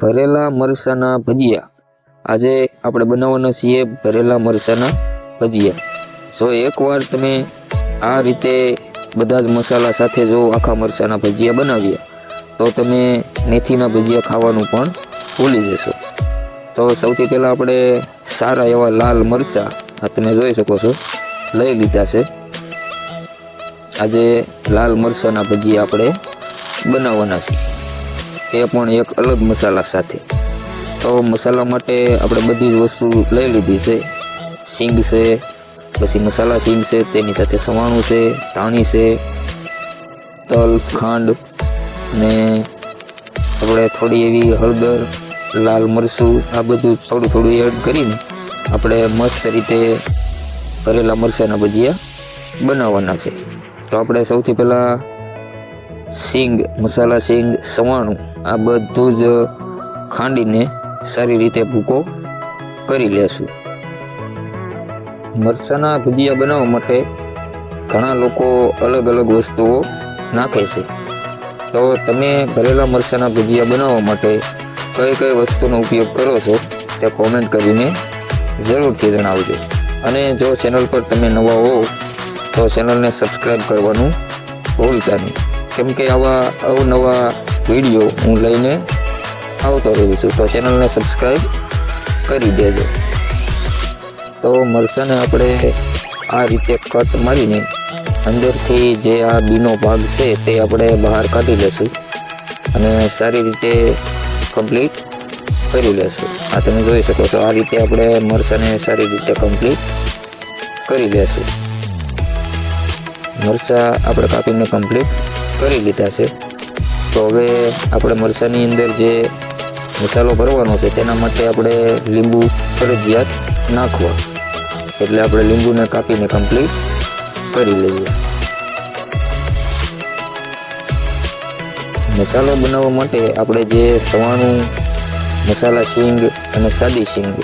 ભરેલા મરસાના ભજીયા. આજે આપણે બનાવવાના છીએ ભરેલા મરસાના ભજીયા. સો એકવાર તમે આ રીતે બધા જ મસાલા સાથે જો આખા મરસાના ભજીયા બનાવ્યા, તો તમે મેથીના ભજીયા ખાવાનું પણ ભૂલી જશો. તો સૌથી પહેલાં આપણે સારા એવા લાલ મરચાં આ તમે જોઈ શકો છો, લઈ લીધા છે. આજે લાલ મરચાંના ભજીયા આપણે બનાવવાના છે એ પણ એક અલગ મસાલા સાથે. તો મસાલા માટે આપણે બધી જ વસ્તુ લઈ લીધી છે. સિંગ છે, પછી મસાલા સિંગ છે, તેની સાથે સવાણું છે, ધાણી છે, તલ, ખાંડ ને આપણે થોડી એવી હળદર, લાલ મરચું, આ બધું થોડું થોડું એડ કરીને આપણે મસ્ત રીતે ભરેલા મરચાંના ભજીયા બનાવવાના છે. તો આપણે સૌથી પહેલાં સિંગ, મસાલા સિંગ, સવાણું, આ બધું જ ખાંડીને સારી રીતે ભૂકો કરી લેશું. મરચાંના ભજીયા બનાવવા માટે ઘણા લોકો અલગ અલગ વસ્તુઓ નાખે છે. તો તમે ભરેલા મરચાંના ભજીયા બનાવવા માટે કઈ કઈ વસ્તુનો ઉપયોગ કરો છો તે કોમેન્ટ કરીને જરૂરથી જણાવજો. અને જો ચેનલ પર તમે નવા હો તો ચેનલને સબસ્ક્રાઈબ કરવાનું ભૂલતા નહીં. કેમ કે આવા અવનવા વીડિયો હું લઈને આવતો રહું છું, તો ચેનલને સબસ્ક્રાઈબ કરી દેજો. તો મરસાને આપણે આ રીતે કટ મારીને અંદરથી જે આ બીનો ભાગ છે તે આપણે બહાર કાઢી લેશું અને સારી રીતે કમ્પ્લીટ કરી લેશું. આ તમે જોઈ શકો છો, આ રીતે આપણે મરચાંને સારી રીતે કમ્પ્લીટ કરી લેશું. મરચાં આપણે કાપીને કમ્પ્લીટ કરી લીધા છે. તો હવે આપણે મરચાંની અંદર જે મસાલો ભરવાનો છે, તેના માટે આપણે લીંબુ ફરજિયાત નાખવા. એટલે આપણે લીંબુને કાપીને કમ્પ્લીટ કરી લઈએ. મસાલો બનાવવા માટે આપણે જે સવાણું મસાલા શીંગ અને સાદી શીંગ,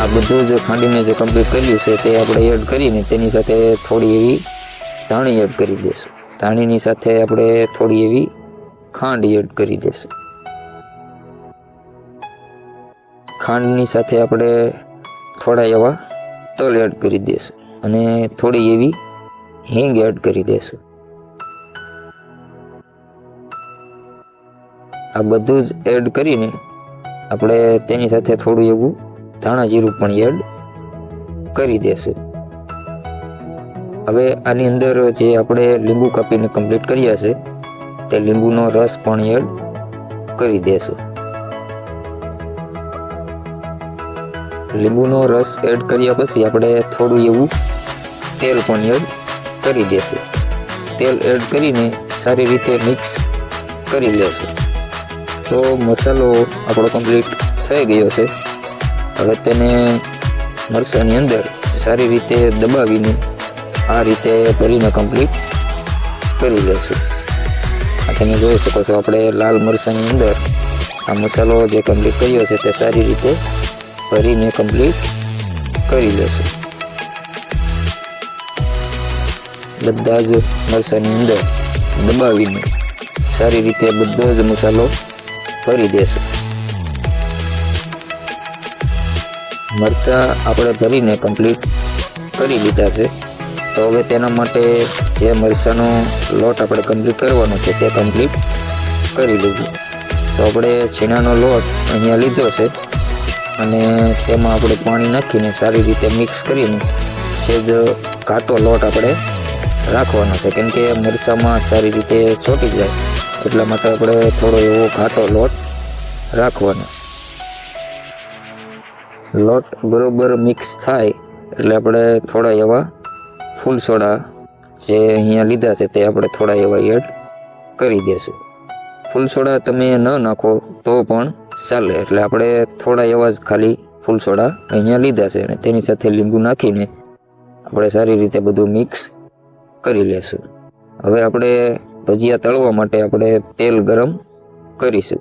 આ બધું જે ખાંડીને જે કમ્પ્લીટ કર્યું છે, તે આપણે એડ કરીને તેની સાથે થોડી એવી ધાણી એડ કરી દઈશું. ધાણીની સાથે આપણે થોડી એવી ખાંડ એડ કરી દઈશું. ખાંડની સાથે આપણે થોડા એવા તલ એડ કરી દઈશું અને થોડી એવી હિંગ એડ કરી દઈશું. આ બધું જ એડ કરીને આપણે તેની સાથે થોડું એવું ધાણા જીરું પણ એડ કરી દેશું હવે આની અંદર જે આપણે લીંબુ કાપીને કમ્પ્લીટ કર્યા છે, તે લીંબુનો રસ પણ એડ કરી દેશું. લીંબુનો રસ એડ કર્યા પછી આપણે થોડું એવું તેલ પણ એડ કરી દેશું. તેલ એડ કરીને સારી રીતે મિક્સ કરી લેશું. તો મસાલો આપણો કમ્પ્લીટ થઈ ગયો છે. હવે તેને મરસાની અંદર સારી રીતે દબાવીને આ રીતે ભરીને કમ્પ્લીટ કરી લેશું. આ તમે જોઈ શકો છો, આપણે લાલ મરચાંની અંદર આ મસાલો જે કમ્પ્લીટ કર્યો છે તે સારી રીતે ભરીને કમ્પ્લીટ કરી લેશું. બધા જ મરચાંની અંદર દબાવીને સારી રીતે બધો જ મસાલો ભરી દેશું. મરચાં આપણે ભરીને કમ્પ્લીટ કરી લીધા છે. તો હવે તેના માટે જે મરચાંનો લોટ આપણે કમ્પ્લીટ કરવાનો છે, તે કમ્પ્લીટ કરી લીધું તો આપણે છીણાનો લોટ અહીંયા લીધો છે અને તેમાં આપણે પાણી નાખીને સારી રીતે મિક્સ કરીને જ ઘાટો લોટ આપણે રાખવાનો છે. કેમ કે મરચાંમાં સારી રીતે ચોટી જાય, એટલા માટે આપણે થોડો એવો ઘાટો લોટ રાખવાનો. લોટ બરોબર મિક્સ થાય એટલે આપણે થોડા એવા ફૂલ સોડા જે અહીંયા લીધા છે તે આપણે થોડા એવા એડ કરી દેશું. ફૂલ સોડા તમે ન નાખો તો પણ ચાલે. એટલે આપણે થોડા એવા જ ખાલી ફૂલ સોડા અહીંયા લીધા છે અને તેની સાથે લીંબુ નાખીને આપણે સારી રીતે બધું મિક્સ કરી લેશું. હવે આપણે ભજીયા તળવા માટે આપણે તેલ ગરમ કરીશું.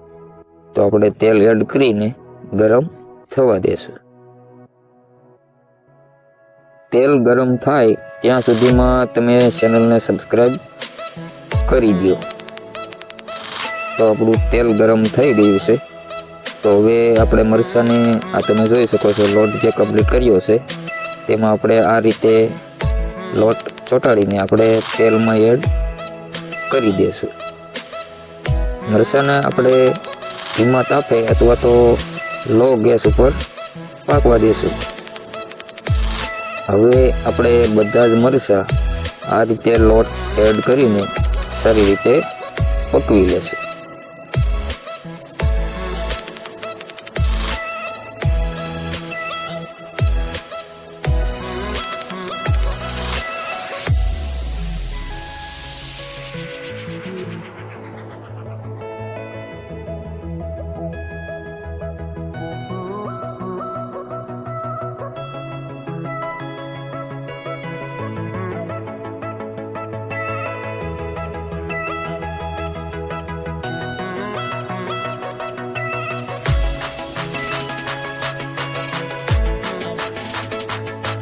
તો આપણે તેલ એડ કરીને ગરમ થવા દેશું. તેલ ગરમ થાય ત્યાં સુધીમાં તમે ચેનલને સબસ્ક્રાઈબ કરી દો તો આપણું તેલ ગરમ થઈ ગયું છે. તો હવે આપણે મરસાને આ તમે જોઈ શકો છો, લોટ જે કમ્પ્લીટ કર્યો છે, તેમાં આપણે આ રીતે લોટ ચોંટાડીને આપણે તેલમાં એડ કરી દઈશું મરસાને આપણે ધીમા તાપે અથવા તો લો ગેસ ઉપર પાકવા દઈશું હવે આપણે બધા જ મરચાં આ રીતે લોટ એડ કરીને સારી રીતે પકવી લેશું.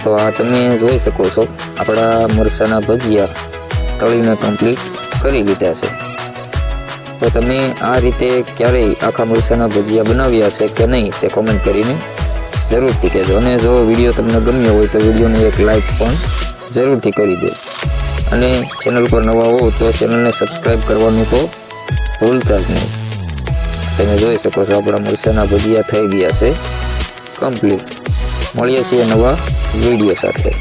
તો આ તમે જોઈ શકો છો, આપણા મરસાના ભજીયા તળીને કમ્પ્લીટ કરી લીધા છે. તો તમે આ રીતે ક્યારેય આખા મરસાના ભજીયા બનાવ્યા છે કે નહીં તે કોમેન્ટ કરીને જરૂરથી કહેજો. અને જો વીડિયો તમને ગમ્યો હોય તો વિડીયોને એક લાઈક પણ જરૂરથી કરી દે. અને ચેનલ પર નવા હોવ તો ચેનલને સબસ્ક્રાઈબ કરવાનું તો ભૂલતા જ નહીં. તમે જોઈ શકો છો, આપણા મરસાના ભજીયા થઈ ગયા છે. કમ્પ્લીટ મળીએ છીએ નવા વીડિયો સાથે